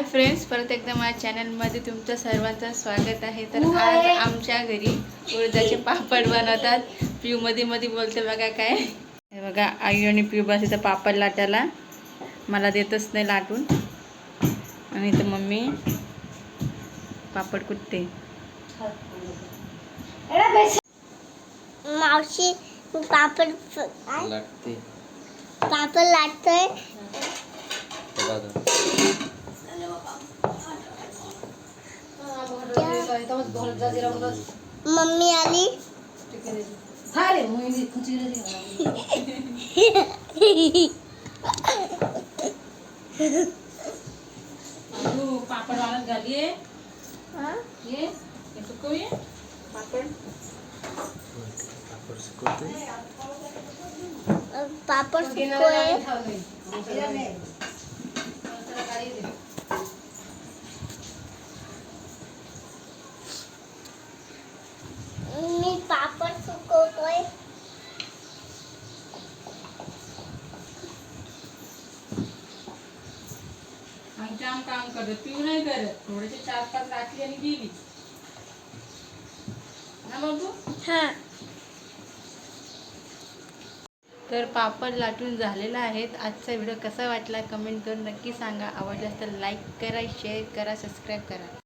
Hi friends परत एकदा माझ्या चॅनलमध्ये तुमचं सर्वांचं स्वागत आहे. तर आज आमच्या घरी उडदाचे पापड बनवतात. पिऊ मध्ये मध्ये बोलते बघा काय. हे बघा आई आणि पिऊ बस इथं पापड लाटायला. मला देतच नाही लाटून. आणि इथं मम्मी पापड कुटते. मावशी पापड पापड लाटतोय. मम्मी आली? पापड वाळत घाली हा? ये सुकवूया पापड? पापड सुकवय. मी पापड सुकवतोय आम काम करत पिऊ नाही करत. थोडेसे चार पाच राखली आणि गेली. ना बाबू? हा. तर पापड लाटून झालेला आहेत. आजचा व्हिडिओ कसा वाटला कमेंट करून नक्की सांगा. आवडल्यास तर लाईक करा शेअर करा सबस्क्राईब करा.